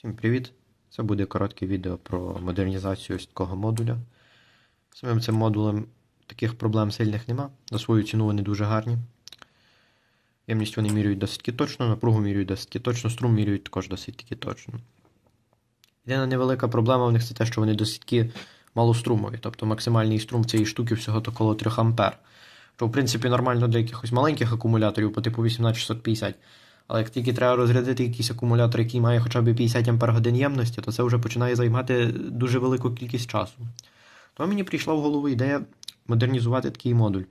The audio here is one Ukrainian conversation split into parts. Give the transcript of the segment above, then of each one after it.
Всім привіт! Це буде коротке відео про модернізацію ось такого модуля. Самим цим модулем таких проблем сильних нема. За свою ціну вони дуже гарні. Ємність вони міряють досить точно, напругу міряють досить точно, струм міряють також досить точно. Єдина невелика проблема в них це те, що вони досить малострумові. Тобто максимальний струм цієї штуки всього коло 3 А. Що, в принципі, нормально для якихось маленьких акумуляторів по типу 18650. Але як тільки треба розрядити якийсь акумулятор, який має хоча б 50 Ах ємності, то це вже починає займати дуже велику кількість часу. То мені прийшла в голову ідея модернізувати такий модуль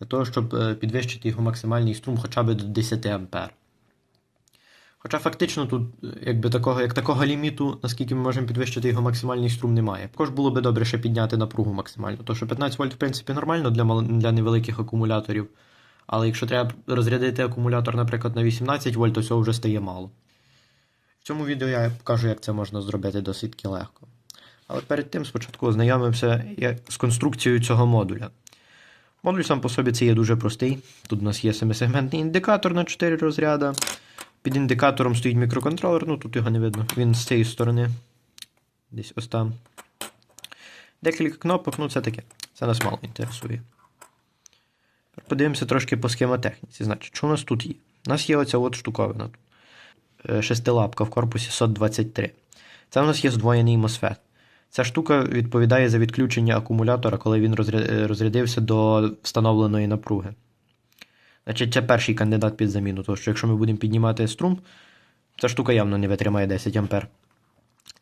для того, щоб е, підвищити його максимальний струм хоча б до 10 А. Хоча фактично тут е, якби такого, як такого ліміту, наскільки ми можемо підвищити його максимальний струм, немає. Також було би добре ще підняти напругу максимально. Тому що 15 вольт, в принципі, нормально для, мал- для невеликих акумуляторів. Але якщо треба розрядити акумулятор, наприклад, на 18 вольт, то цього вже стає мало. В цьому відео я покажу, як це можна зробити досить таки легко. Але перед тим спочатку ознайомимося з конструкцією цього модуля. Модуль сам по собі це є дуже простий. Тут у нас є семисегментний індикатор на 4 розряда. Під індикатором стоїть мікроконтролер, ну тут його не видно. Він з цієї сторони. Десь ось там. Декілька кнопок, ну це таке. Це нас мало інтересує. Подивимося трошки по схемотехніці. Значить, що у нас тут є? У нас є оця от штуковина. Е, Шестилапка в корпусі SOT 23. Це у нас є здвоєний MOSFET. Ця штука відповідає за відключення акумулятора, коли він е, розрядився до встановленої напруги. Значить, це перший кандидат під заміну, тому що якщо ми будемо піднімати струм, ця штука явно не витримає 10 А.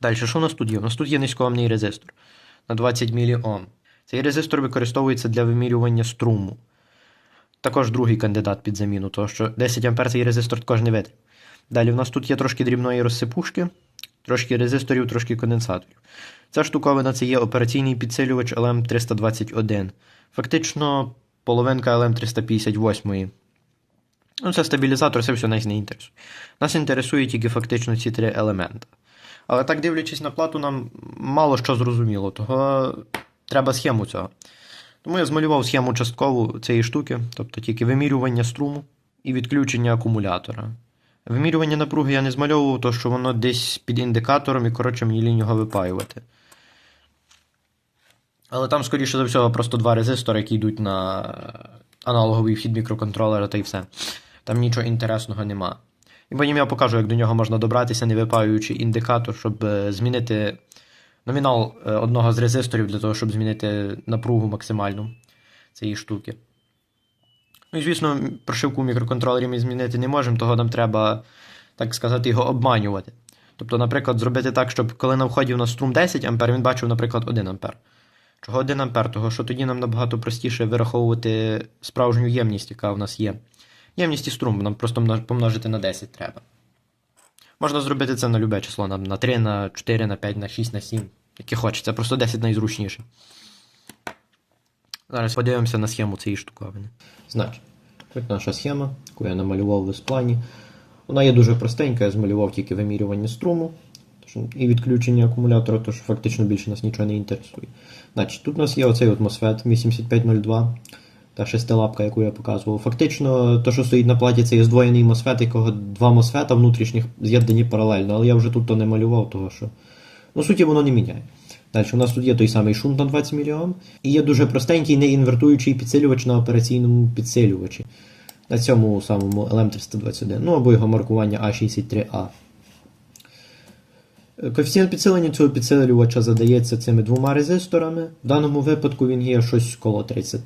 Далі, що у нас тут є? У нас тут є низькоомний резистор на 20 мОм. Цей резистор використовується для вимірювання струму. Також другий кандидат під заміну, тому що 10 А цей резистор також не витримає. Далі, у нас тут є трошки дрібної розсипушки, трошки резисторів, трошки конденсаторів. Ця штуковина це є операційний підсилювач LM321. Фактично половинка LM358. Ну, це стабілізатор, це все нас не інтересує. Нас інтересує тільки фактично ці три елементи. Але так дивлячись на плату, нам мало що зрозуміло, того треба схему цього. Тому я змалював схему часткову цієї штуки, тобто тільки вимірювання струму і відключення акумулятора. Вимірювання напруги я не змальовував, тому що воно десь під індикатором і, коротше, мені лінь його випаювати. Але там, скоріше за всього, просто два резистори, які йдуть на аналоговий вхід мікроконтролера, та й все. Там нічого інтересного нема. І потім я покажу, як до нього можна добратися, не випаюючи індикатор, щоб е, змінити номінал е, одного з резисторів для того, щоб змінити напругу максимальну цієї штуки. Ну і, звісно, прошивку в мікроконтролері ми змінити не можемо, того нам треба, так сказати, його обманювати. Тобто, наприклад, зробити так, щоб коли на вході у нас струм 10 А, він бачив, наприклад, 1 А. Чого 1 А? Того, що тоді нам набагато простіше вираховувати справжню ємність, яка в нас є. Ємність і струм нам просто помножити на 10 треба. Можна зробити це на любе число, на 3, на 4, на 5, на 6, на 7, яке хочеться. Просто 10 найзручніше. Зараз подивимося на схему цієї штуковини. Значить, ось наша схема, яку я намалював в плані. Вона є дуже простенька, я змалював тільки вимірювання струму і відключення акумулятора, тож фактично більше нас нічого не інтересує. Значить, тут у нас є оцей от MOSFET 8502 та шестилапка, яку я показував. Фактично, то, що стоїть на платі, це є здвоєний MOSFET, якого два MOSFET внутрішніх з'єднані паралельно, але я вже тут то не малював, того що. Ну, суті, воно не міняє. Далі, у нас тут є той самий шунт на 20 мільйон. І є дуже простенький неінвертуючий підсилювач на операційному підсилювачі. На цьому самому LM321, ну або його маркування A63A. Е, Коефіцієнт підсилення цього підсилювача задається цими двома резисторами. В даному випадку він є щось коло 30.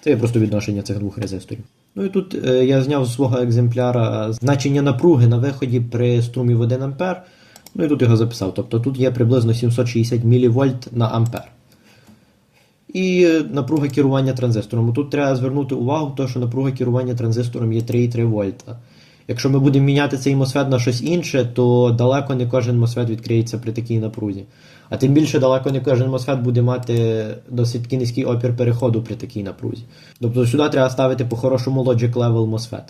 Це є просто відношення цих двох резисторів. Ну і тут е, я зняв з свого екземпляра значення напруги на виході при струмі в 1 А. Ну і тут його записав. Тобто тут є приблизно 760 мВ на ампер. І напруга керування транзистором. Тут треба звернути увагу, то, що напруга керування транзистором є 3,3 вольта. Якщо ми будемо міняти цей MOSFET на щось інше, то далеко не кожен MOSFET відкриється при такій напрузі. А тим більше далеко не кожен MOSFET буде мати досить низький опір переходу при такій напрузі. Тобто сюди треба ставити по-хорошому Logic Level MOSFET.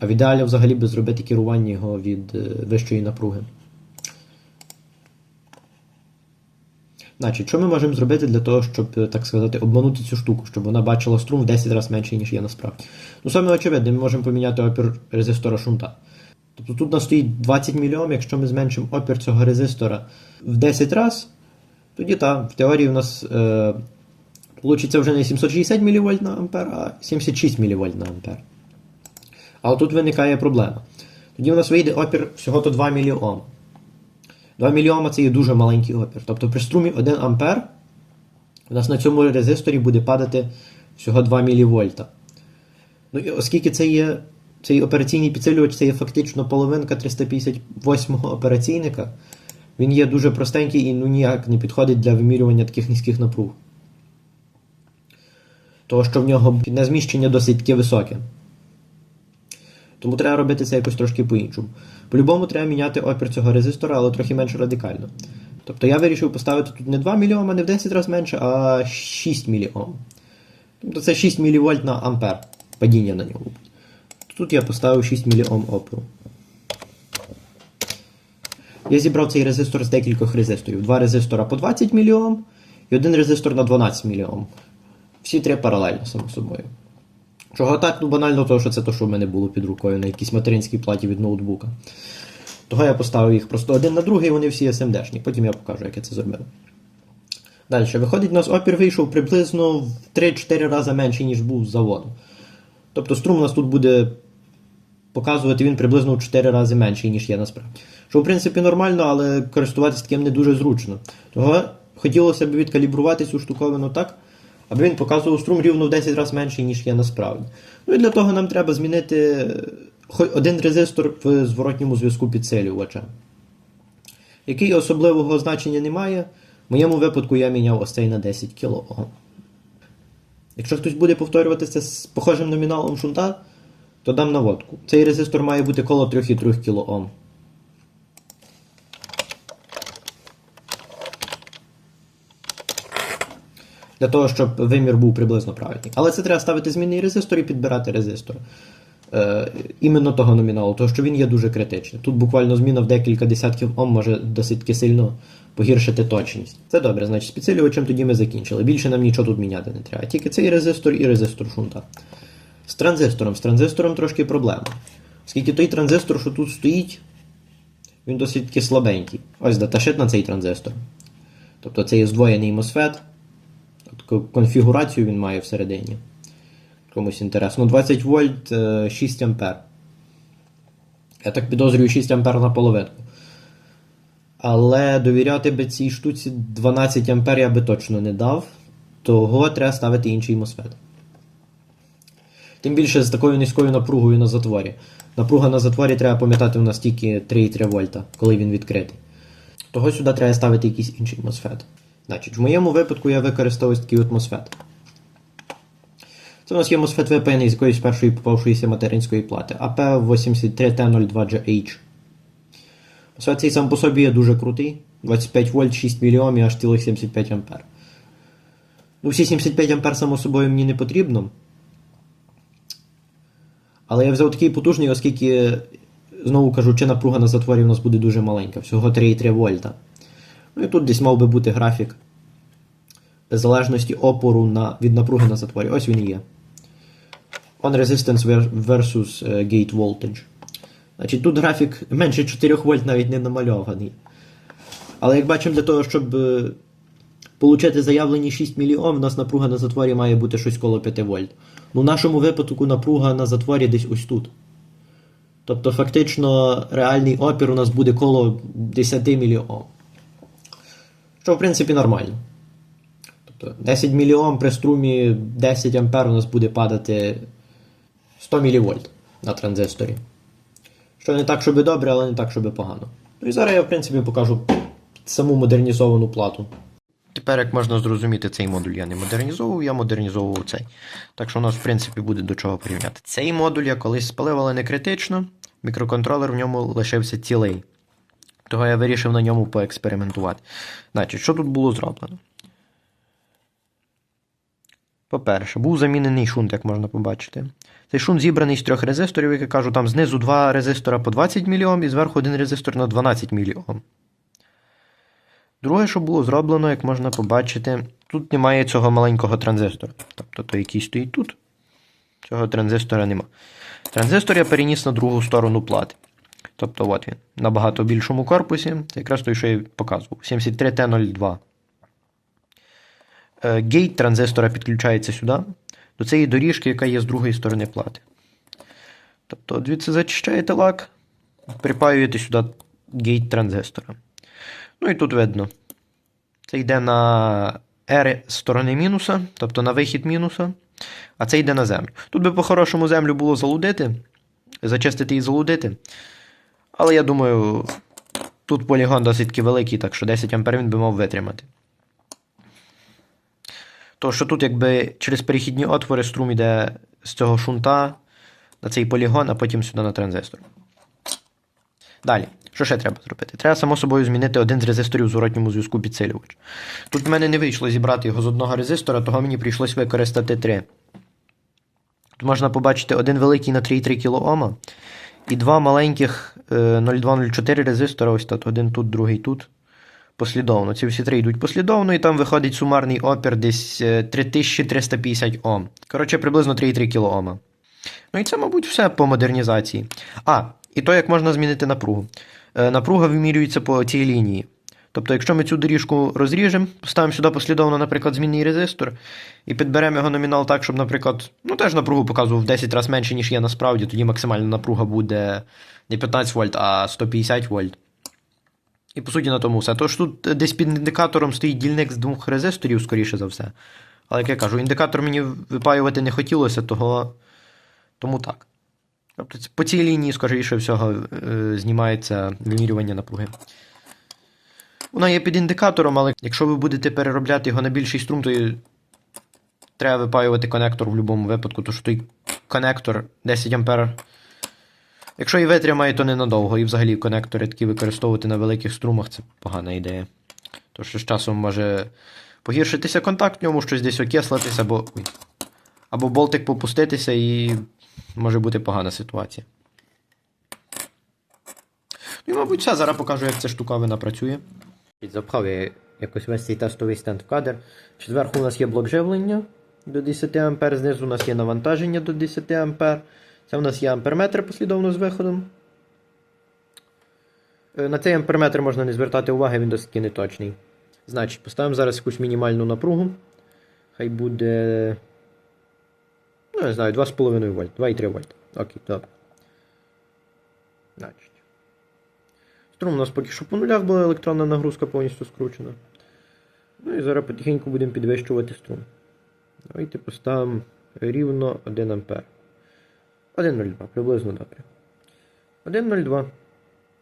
А в ідеалі взагалі би зробити керування його від е, вищої напруги. Значить, що ми можемо зробити для того, щоб, е, так сказати, обманути цю штуку, щоб вона бачила струм в 10 разів менший, ніж є насправді? Ну, саме очевидне, ми можемо поміняти опір резистора шунта. Тобто тут нас стоїть 20 мільйонів, якщо ми зменшимо опір цього резистора в 10 разів, тоді так, в теорії у нас е, Получиться вже не 760 мВ на ампер, а 76 мВ на ампер. Але тут виникає проблема. Тоді у нас вийде опір всього-то 2 мільйома. 2 мільйома це є дуже маленький опір. Тобто при струмі 1 ампер у нас на цьому резисторі буде падати всього 2 мВ. Ну і оскільки це є цей операційний підсилювач, це є фактично половинка 358-го операційника, він є дуже простенький і ну, ніяк не підходить для вимірювання таких низьких напруг того, що в нього підне зміщення досить таке високе. Тому треба робити це якось трошки по-іншому. По-любому треба міняти опір цього резистора, але трохи менш радикально. Тобто я вирішив поставити тут не 2 мільйома, не в 10 разів менше, а 6 мільйом. Тобто це 6 мВ на ампер падіння на нього. Тут я поставив 6 мільйом опору. Я зібрав цей резистор з декількох резисторів. Два резистора по 20 мільйом і один резистор на 12 мільйом. Всі три паралельно, само собою. Чого так? Ну банально, того, що це те, що в мене було під рукою на якійсь материнській платі від ноутбука. Того я поставив їх просто один на другий, вони всі SMD-шні. Потім я покажу, як я це зробив. Далі, виходить, у нас опір вийшов приблизно в 3-4 рази менший, ніж був з заводу. Тобто струм у нас тут буде показувати він приблизно в 4 рази менший, ніж є насправді. Що, в принципі, нормально, але користуватися таким не дуже зручно. Того хотілося б відкалібрувати цю штуковину так аби він показував струм рівно в 10 разів менший, ніж є насправді. Ну і для того нам треба змінити один резистор в зворотньому зв'язку підсилювача, який особливого значення не має. В моєму випадку я міняв ось цей на 10 кОм. Якщо хтось буде повторювати це з похожим номіналом шунта, то дам наводку. Цей резистор має бути коло 3,3 кОм. Для того, щоб вимір був приблизно правильний. Але це треба ставити змінний резистор і підбирати резистор. Е, Іменно того номіналу, тому що він є дуже критичний. Тут буквально зміна в декілька десятків Ом може досить сильно погіршити точність. Це добре, значить, з підсилювачем тоді ми закінчили. Більше нам нічого тут міняти не треба. Тільки цей резистор і резистор шунта. З транзистором. З транзистором трошки проблема. Оскільки той транзистор, що тут стоїть, він досить слабенький. Ось даташит на цей транзистор. Тобто це є здвоєний MOSFET. Конфігурацію він має всередині. Комусь інтересно. 20 вольт 6 ампер. Я так підозрюю 6 ампер на половинку. Але довіряти би цій штуці 12 ампер я би точно не дав. Того треба ставити інший MOSFET. Тим більше з такою низькою напругою на затворі. Напруга на затворі треба пам'ятати у нас тільки 3,3 вольта, коли він відкритий. Того сюди треба ставити якийсь інший MOSFET. Значить, В моєму випадку я використав ось такий от MOSFET. Це у нас є MOSFET випаяний з якоїсь першої попавшоїся материнської плати. AP83T02GH. MOSFET цей сам по собі є дуже крутий. 25 вольт, 6 мільйом і аж цілих 75 ампер. Ну, всі 75 ампер, само собою, мені не потрібно. Але я взяв такий потужний, оскільки, знову кажу, чи напруга на затворі у нас буде дуже маленька, всього 3,3 вольта. Ну і тут десь мав би бути графік залежності опору на, від напруги на затворі. Ось він і є. On resistance versus е, gate voltage. Значить, Тут графік менше 4 вольт навіть не намальований. Але як бачимо, для того, щоб е, отримати заявлені 6 мільйом, у нас напруга на затворі має бути щось коло 5 вольт. Ну, в нашому випадку напруга на затворі десь ось тут. Тобто, фактично, реальний опір у нас буде коло 10 мільйом. Що, в принципі, нормально. Тобто 10 мільйом при струмі 10 ампер у нас буде падати 100 мВ на транзисторі. Що не так, щоб добре, але не так, щоб погано. Ну і зараз я, в принципі, покажу саму модернізовану плату. Тепер, як можна зрозуміти, цей модуль я не модернізовував, я модернізовував цей. Так що у нас, в принципі, буде до чого порівняти. Цей модуль я колись спалив, але не критично. Мікроконтролер в ньому лишився цілий. Того я вирішив на ньому поекспериментувати. Значить, що тут було зроблено? По-перше, був замінений шунт, як можна побачити. Цей шунт зібраний з трьох резисторів, як я кажу, там знизу два резистора по 20 мільйом і зверху один резистор на 12 мільйом. Друге, що було зроблено, як можна побачити, тут немає цього маленького транзистора. Тобто той, який стоїть тут, цього транзистора нема. Транзистор я переніс на другу сторону плати. Тобто от він. На багато більшому корпусі. Це якраз той, що я показував. 73T02. Е, Гейт транзистора підключається сюди, до цієї доріжки, яка є з другої сторони плати. Тобто, звідси зачищаєте лак, припаюєте сюди гейт транзистора. Ну і тут видно. Це йде на R сторони мінуса, тобто на вихід мінуса, а це йде на землю. Тут би по-хорошому землю було залудити, зачистити і залудити. Але я думаю, тут полігон досить великий, так що 10 А він би мав витримати. То, що тут, якби через перехідні отвори струм йде з цього шунта на цей полігон, а потім сюди на транзистор. Далі, що ще треба зробити? Треба, само собою, змінити один з резисторів в зворотньому зв'язку підсилювач. Тут в мене не вийшло зібрати його з одного резистора, того мені прийшлось використати три. Тут можна побачити один великий на 3,3 кОм і два маленьких е, 0204 резистора, ось тут, один тут, другий тут. Послідовно. Ці всі три йдуть послідовно, і там виходить сумарний опір десь е, 3350 Ом. Коротше, приблизно 3,3 кОм. Ну і це, мабуть, все по модернізації. А, і то, як можна змінити напругу. Е, Напруга вимірюється по цій лінії. Тобто, якщо ми цю доріжку розріжемо, поставимо сюди послідовно, наприклад, змінний резистор, і підберемо його номінал так, щоб, наприклад, ну теж напругу показував в 10 разів менше, ніж є насправді, тоді максимальна напруга буде не 15 вольт, а 150 вольт. І по суті на тому все. Тож тут десь під індикатором стоїть дільник з двох резисторів, скоріше за все. Але як я кажу, індикатор мені випаювати не хотілося, того... тому так. Тобто по цій лінії, скоріше всього, е, знімається вимірювання напруги. Вона є під індикатором, але якщо ви будете переробляти його на більший струм, то треба випаювати конектор в будь-якому випадку, тому що той конектор 10 А. Якщо і витримає, то ненадовго. І взагалі конектори такі використовувати на великих струмах це погана ідея. Тому що з часом може погіршитися контакт в ньому, щось десь окислитися, або, або болтик попуститися і може бути погана ситуація. Ну і, мабуть, все. Зараз покажу, як ця штуковина працює. Запхав я якось весь цей тестовий стенд в кадр. Зверху у нас є блок живлення до 10 А, знизу у нас є навантаження до 10 А. Це у нас є амперметр послідовно з виходом. Е, На цей амперметр можна не звертати уваги, він досить неточний. Значить, поставимо зараз якусь мінімальну напругу. Хай буде. Ну, не знаю, 2,5 вольт, 2,3 вольт. Окей, добре. Значить. Струм у нас поки що по нулях, бо електронна нагрузка повністю скручена. Ну і зараз потихеньку будемо підвищувати струм. Давайте поставимо рівно 1 А. 1,02, приблизно добре. 1,02.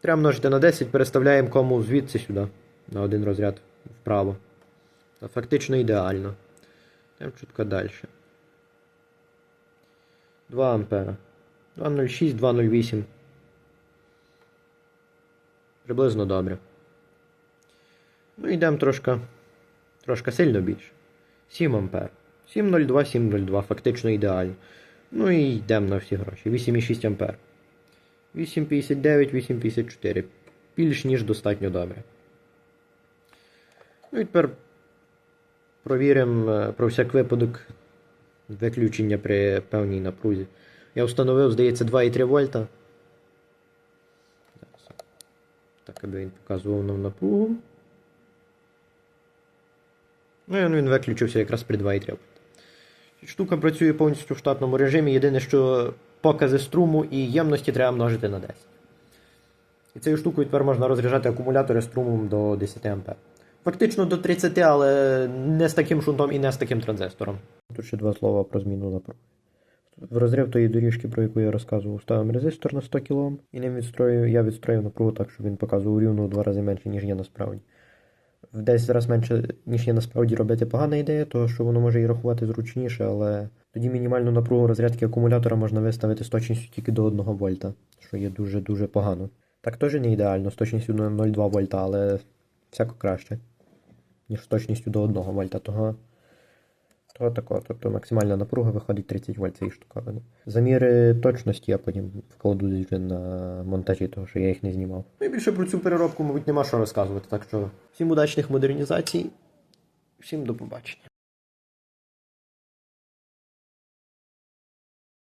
Треба множити на 10, переставляємо кому звідси сюди. На один розряд вправо. Та фактично ідеально. Йдемо чутка далі. 2 ампера. 2,06, 2,08. Приблизно добре. Ну, йдемо трошки, трошки сильно більше. 7 ампер. 7,02, 7,02, фактично ідеально. Ну і йдемо на всі гроші. 8,6 ампер. 8,59, 8,54. Більш ніж достатньо добре. Ну і тепер провіримо е, про всяк випадок виключення при певній напрузі. Я встановив, здається, 2,3 вольта. Так, аби він показував нам напругу. Ну і він виключився якраз при 2,3 вольта. Штука працює повністю в штатному режимі. Єдине, що покази струму і ємності треба множити на 10. І цією штукою тепер можна розряджати акумулятори струмом до 10 А. Фактично до 30, але не з таким шунтом і не з таким транзистором. Тут ще два слова про зміну напруги. В розрив тої доріжки, про яку я розказував, ставимо резистор на 100 кОм і ним відстрою, я відстроїв напругу так, щоб він показував рівно у два рази менше, ніж є насправді. 10 разів менше, ніж є насправді робити погана ідея, тому що воно може і рахувати зручніше, але тоді мінімальну напругу розрядки акумулятора можна виставити з точністю тільки до 1 вольта, що є дуже-дуже погано. Так теж не ідеально, з точністю до 0,2 вольта, але всяко краще, ніж з точністю до 1 вольта. Того, того такого. Тобто максимальна напруга виходить 30 вольт цієї штуковини. Заміри точності я потім вкладу на монтажі, того що я їх не знімав. Ну і більше про цю переробку, мабуть, нема що розказувати. Так що всім удачних модернізацій, всім до побачення.